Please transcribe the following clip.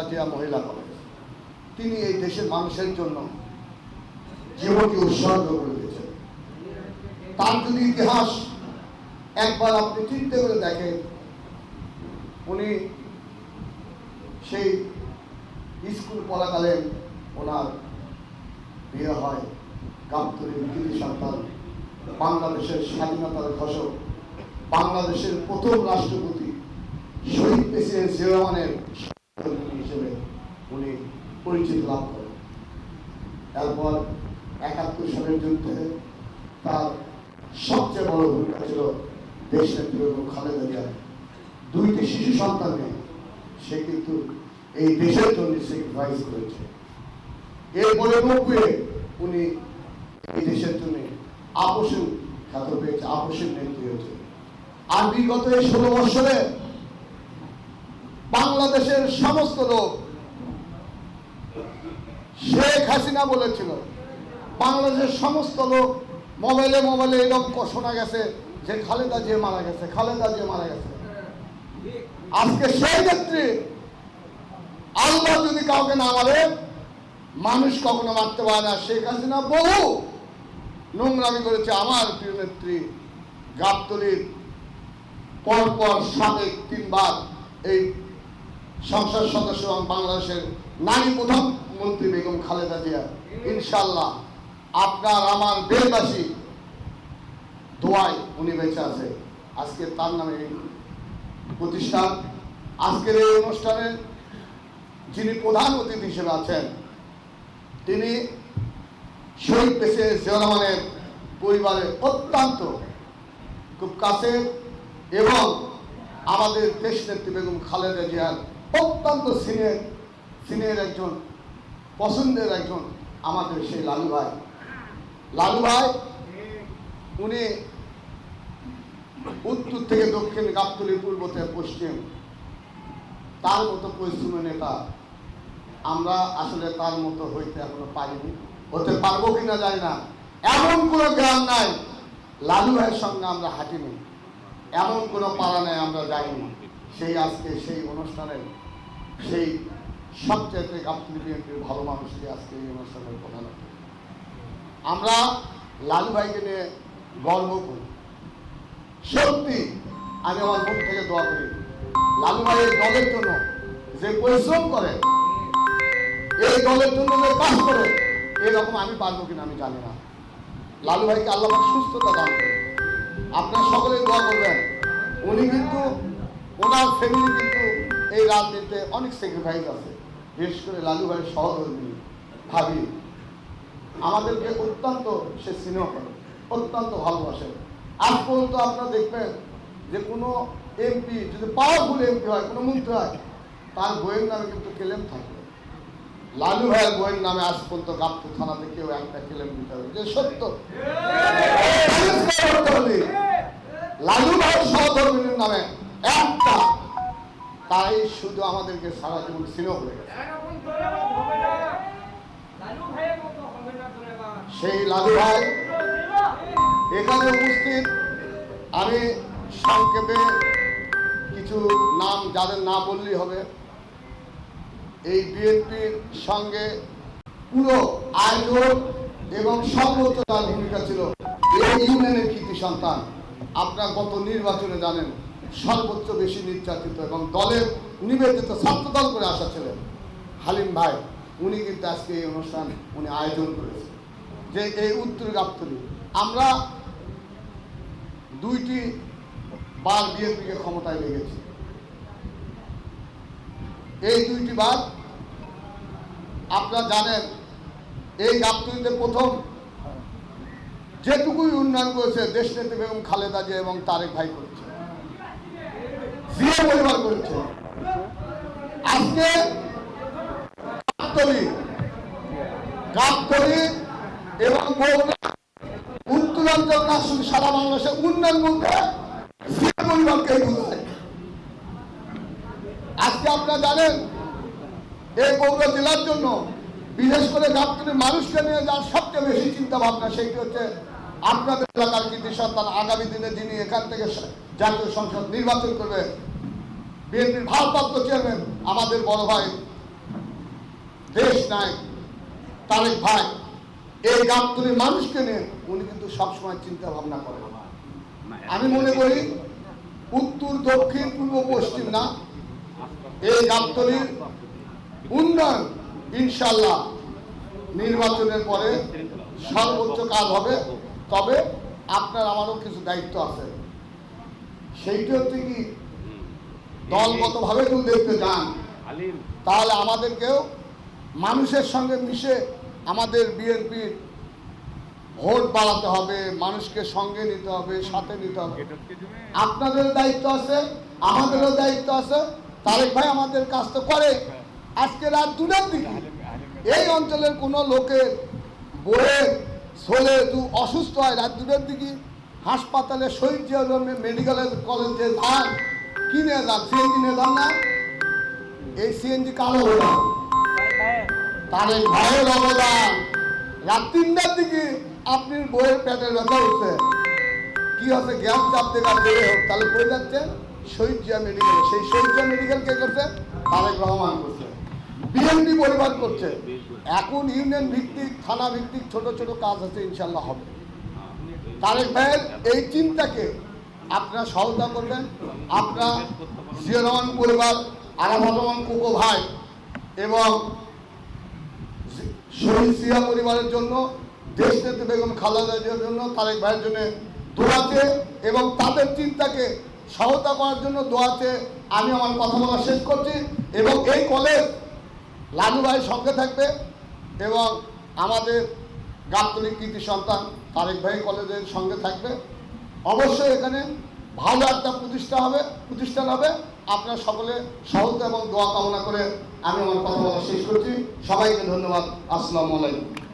খালেদা জিয়া মহিলা কলেজ। তিনি এই দেশের মানুষের জন্য জীবনকে উৎসর্গ করে দিয়েছেন। তার যদি ইতিহাস একবার আপনি চিন্তা করে দেখেন, উনি সেই স্কুল পড়াকালীন ওনার বিয়ে হয় গাবতরীর কৃতি সন্তান বাংলাদেশের স্বাধীনতার ঘোষক, বাংলাদেশের প্রথম রাষ্ট্রপতি, শহীদ প্রেসিডেন্ট জিয়া রহমানের সহকর্মী হিসেবে উনি পরিচিতি লাভ করেন। তারপর একাত্তর সালের যুদ্ধে তার সবচেয়ে বড় ভূমিকা ছিল দেশ নেত্রী খালেদা জিয়া দুইটি শিশু সন্তান নিয়ে সে কিন্তু এই দেশের জন্য স্যাক্রিফাইস করেছে। এর এরপরে নব্বই উনি এই দেশের জন্য আপোষের খ্যাত পেয়েছে আপোষের নেত্রী হয়েছে। আর বিগত এই ষোলো বৎসরে বাংলাদেশের সমস্ত লোক শেখ হাসিনা বলেছিল, বাংলাদেশের সমস্ত লোক মোবাইলে মোবাইলে এরকম শোনা গেছে যে খালেদা জিয়া মারা গেছে, খালেদা যে মারা গেছে। আজকে সেই নেত্রী আল্লাহ যদি কাউকে না মারে, মানুষ কখনো মারতে পারে না। শেখ হাসিনা বহু নোংরামি করেছে। আমার প্রিয় নেত্রী, গাবতলির পরপর সাবেক তিনবার এই সংসদ সদস্য এবং বাংলাদেশের নারী প্রধানমন্ত্রী বেগম খালেদা জিয়া ইনশাল্লাহ আপনার আমার দেশবাসী দোয়ায় উনি বেঁচে আছে। আজকে তার নামে এই প্রতিষ্ঠান, আজকের এই অনুষ্ঠানে যিনি প্রধান অতিথি হিসেবে আছেন, তিনি শহীদ পেশে জিয়া রহমানের পরিবারের অত্যন্ত খুব কাছে এবং আমাদের দেশ নেত্রী বেগম খালেদা জিয়ার অত্যন্ত সিনিয়র সিনিয়র একজন, পছন্দের একজন আমাদের সেই লালু ভাই। লালু ভাই, উনি উত্তর থেকে দক্ষিণ, গাবতলি, পূর্ব থেকে পশ্চিম। তার মতো পরিশ্রমী নেতা আমরা আসলে তার মতো হইতে এখনও পারিনি। হতে পারব কিনা জানি না। এমন কোনো গ্রাম নাই, লালু ভাইয়ের সঙ্গে আমরা হাঁটিনি। এমন কোনো পাড়া নেই, আমরা যাইনি। সেই আজকে সেই অনুষ্ঠানে সেই সবচেয়ে গাবতলি বিএনপির ভালো মানুষটি আজকে এই অনুষ্ঠানের প্রধান আমরা লালু ভাইকে নিয়ে গর্ব করি। সত্যি, আমি আমার মুখ থেকে দোয়া করি। লালু ভাই এই দলের জন্য যে পরিশ্রম করে, এই দলের জন্য যে কাজ করে, এরকম আমি পারব কিনা আমি জানি না। লালু ভাইকে আল্লাহ সুস্থতা দান করে আপনার সকলে দোয়া করবেন। উনি কিন্তু, ওনার ফ্যামিলি কিন্তু এই রাজনীতিতে অনেক স্যাক্রিফাইস আছে। বিশেষ করে লালু ভাইয়ের সহধর্মী ভাবি। আমাদেরকে অত্যন্ত সে স্নেহ করে অত্যন্ত ভালোবাসে। আজ পর্যন্ত আপনারা দেখবেন যে কোনো এমপি যদি পাওয়ারফুল এমপি হয় কোনো মন্ত্রী হয় তার বইয়ের নামে কিন্তু কেলেম থাকে লালু ভাইয়ের বইয়ের নামে আজ পর্যন্ত গাবতু থানাতে কেউ একটা কেলেম দিতে হবে। যে সত্য। লালু ভাইয়ের সহধর্মীর নামে একটা তাই শুধু আমাদেরকে সারা জীবন স্নেহ সেই লালু ভাই এখানে উপস্থিত। আমি সংক্ষেপে কিছু নাম যাদের না বললেই হবে। এই বিএনপির সঙ্গে পুরো আয়োজন এবং তার ভূমিকা ছিল। এই ইউনিয়নের কৃতি সন্তান। আপনার গত নির্বাচনে জানেন। সর্বোচ্চ বেশি নির্যাতিত এবং দলের নিবেদিত ছাত্রদল করে আসা ছিলেন হালিম ভাই। উনি কিন্তু আজকে এই অনুষ্ঠান উনি আয়োজন করেছেন। যে এই উত্তর গাবতলি, আমরা দুইটি বার বিএনপিকে ক্ষমতায় লেগেছি এই দুইটি বার আপনারা জানেন, এই গাবতলিতে প্রথম যেটুকুই উন্নয়ন করেছে দেশ নেত্রী বেগম খালেদা জিয়া এবং তারেক ভাই করেছে জিয়া পরিবার করেছে। আজকে গাবতলি গাবতলি এবং উত্তরাঞ্চল শুধু সারা বাংলাদেশের উন্নয়ন জিয়া পরিবারকেই বোঝায়। আজকে আপনারা জানেন, এই বগুড়া জেলার জন্য বিশেষ করে গাবতলির মানুষকে নিয়ে যার সবচেয়ে বেশি চিন্তা ভাবনা সেইটি হচ্ছে আপনাদের এলাকার কৃতি সন্তান আগামী দিনে যিনি এখান থেকে জাতীয় সংসদ নির্বাচন করবে বিএনপির ভারপ্রাপ্ত চেয়ারম্যান আমাদের বড় ভাই দেশ নাই, তারেক ভাই, এই গাবতলির মানুষকে নিয়ে উনি কিন্তু সবসময় চিন্তা ভাবনা করেন। আমি মনে করি উত্তর, দক্ষিণ, পূর্ব, পশ্চিম না, এই গাবতলির উন্নয়ন ইনশাল্লাহ নির্বাচনের পরে সর্বোচ্চ কাজ হবে। তবে আপনার আমারও কিছু দায়িত্ব আছে। সেইটা হচ্ছে কি দলগতভাবে যদি দেখতে যান। তাহলে আমাদেরকেও মানুষের সঙ্গে মিশে আমাদের বিএনপির ভোট বাড়াতে হবে মানুষকে সঙ্গে নিতে হবে সাথে নিতে হবে। আপনাদের দায়িত্ব আছে আমাদেরও দায়িত্ব আছে। তারেক ভাই আমাদের কাজ তো করে। আজকে রাত দুটার দিকে এই অঞ্চলের কোনো লোকের বইয়ের ছোলে দু অসুস্থ হয় রাত দুটার দিকে, হাসপাতালে শহীদ জিয়া জন্মে মেডিকেল কলেজে যান কিনে যান সিএনজি নিয়ে যান না? এই সিএনজি কালো হলো তারেক ভাইয়ের অবদান। রাত তিনটার দিকে আপনি বইয়ের পেটের ব্যথা উঠছে কি হচ্ছে গ্যাস চাপ দেখা বেড়ে হোক, তাহলে কই যাচ্ছেন শহীদ জিয়া মেডিকেল সেই শহীদ জিয়া মেডিকেল কে করছে? তারেক রহমান করছে। বিএনপি পরিবার করছে। এখন ইউনিয়ন ভিত্তিক, থানা ভিত্তিক ছোট ছোট কাজ আছে ইনশাল্লাহ হবে। তারেক ভাইয়ের এই চিন্তাকে আপনারা সহায়তা করবেন। আপনার জিয়া রহমান পরিবার, আরাফাত রহমান কুকো ভাই এবং শহীদ সিয়া পরিবারের জন্য দেশ নেত্রী বেগম খালেদা জিয়ার জন্য, তারেক ভাইয়ের জন্য দোয়াতে এবং তাদের চিন্তাকে সহায়তা করার জন্য দোয়াতে আমি আমার কথা বলা শেষ করছি এবং এই কলেজ লালু ভাই সঙ্গে থাকবে এবং আমাদের গাবতলী কৃতি সন্তান তারেক ভাই কলেজের সঙ্গে থাকবে। অবশ্যই এখানে ভালো একটা প্রতিষ্ঠা হবে, প্রতিষ্ঠান হবে। আপনারা সকলে সহযোগিতা এবং দোয়া কামনা করে আমি আমার কথা বলা শেষ করছি। সবাইকে ধন্যবাদ। আসসালামু আলাইকুম।